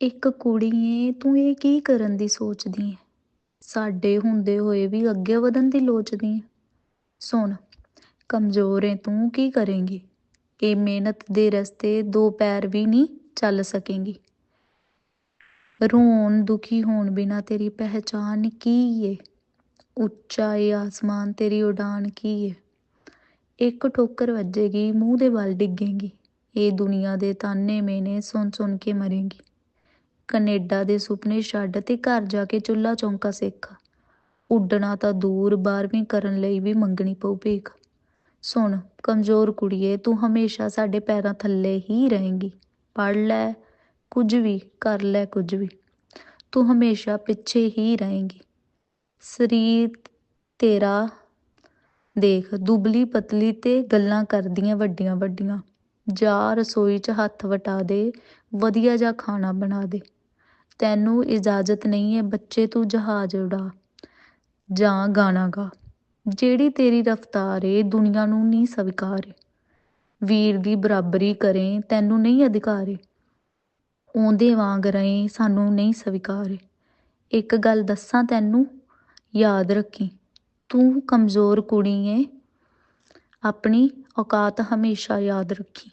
ਇੱਕ ਕੁੜੀ ਏ ਤੂੰ ਇਹ ਕੀ ਕਰਨ ਦੀ ਸੋਚਦੀ ਏ? ਸਾਡੇ ਹੁੰਦੇ ਹੋਏ ਵੀ ਅੱਗੇ ਵਧਣ ਦੀ ਲੋਚਦੀ ਏ। ਸੁਣ, ਕਮਜ਼ੋਰ ਏ ਤੂੰ, ਕੀ ਕਰੇਂਗੀ? ਇਹ ਮਿਹਨਤ ਦੇ ਰਸਤੇ ਦੋ ਪੈਰ ਵੀ ਨਹੀਂ ਚੱਲ ਸਕੇਂਗੀ। ਰੋਣ ਦੁਖੀ ਹੋਣ ਬਿਨਾ ਤੇਰੀ ਪਹਿਚਾਨ ਕੀ ਏ? ਉੱਚਾ ਏ ਆਸਮਾਨ, ਤੇਰੀ ਉਡਾਨ ਕੀ ਏ? ਇੱਕ ਠੋਕਰ ਵੱਜੇਗੀ, ਮੂੰਹ ਦੇ ਵੱਲ ਡਿੱਗੇਗੀ। ਇਹ ਦੁਨੀਆ ਦੇ ਤਾਨੇ ਮੇਨੇ ਸੁਣ ਸੁਣ ਕੇ ਮਰੇਂਗੀ। ਕਨੇਡਾ ਦੇ ਸੁਪਨੇ ਛੱਡ ਤੇ ਘਰ ਜਾ ਕੇ ਚੁੱਲ੍ਹਾ ਚੌਂਕਾ ਸਿੱਖ ਉੱਡਣਾ ਤਾਂ ਦੂਰ 12ਵੀਂ ਕਰਨ ਲਈ ਵੀ ਮੰਗਣੀ ਪਊ ਭੀਖ। ਸੁਣ, ਕਮਜ਼ੋਰ ਕੁੜੀਏ, ਤੂੰ ਹਮੇਸ਼ਾ ਸਾਡੇ ਪੈਰਾਂ ਥੱਲੇ ਹੀ ਰਹੇਂਗੀ। ਪੜ ਲੈ, ਕੁਝ ਵੀ, ਕਰ ਲੈ ਕੁਝ ਵੀ। ਤੂੰ ਹਮੇਸ਼ਾ ਪਿੱਛੇ ਹੀ ਰਹੇਂਗੀ। ਸਰੀਰ ਤੇਰਾ, ਦੇਖ, ਦੁਬਲੀ ਪਤਲੀ ਤੇ ਗੱਲਾਂ ਕਰਦੀਆਂ ਵੱਡੀਆਂ ਵੱਡੀਆਂ ਜਾ ਰਸੋਈ 'ਚ ਹੱਥ ਵਟਾ ਦੇ, ਵਧੀਆ ਜਿਹਾ ਖਾਣਾ ਬਣਾ ਦੇ। ਤੈਨੂੰ ਇਜਾਜ਼ਤ ਨਹੀਂ ਹੈ, ਬੱਚੇ ਤੂੰ ਜਹਾਜ਼ ਉਡਾ, ਜਾਂ ਗਾਣਾ ਗਾ। ਜਿਹੜੀ ਤੇਰੀ ਰਫਤਾਰ ਏ, ਦੁਨੀਆ ਨੂੰ ਨਹੀਂ ਸਵੀਕਾਰ ਏ। ਵੀਰ ਦੀ ਬਰਾਬਰੀ ਕਰੇ, ਤੈਨੂੰ ਨਹੀਂ ਅਧਿਕਾਰ ਏ। ਉਹਦੇ ਵਾਂਗ ਰਹੇ, ਸਾਨੂੰ ਨਹੀਂ ਸਵੀਕਾਰ ਏ। ਇੱਕ ਗੱਲ ਦੱਸਾਂ ਤੈਨੂੰ, ਯਾਦ ਰੱਖੀ। ਤੂੰ ਕਮਜ਼ੋਰ ਕੁੜੀ ਏ। ਆਪਣੀ ਔਕਾਤ ਹਮੇਸ਼ਾ ਯਾਦ ਰੱਖੀ।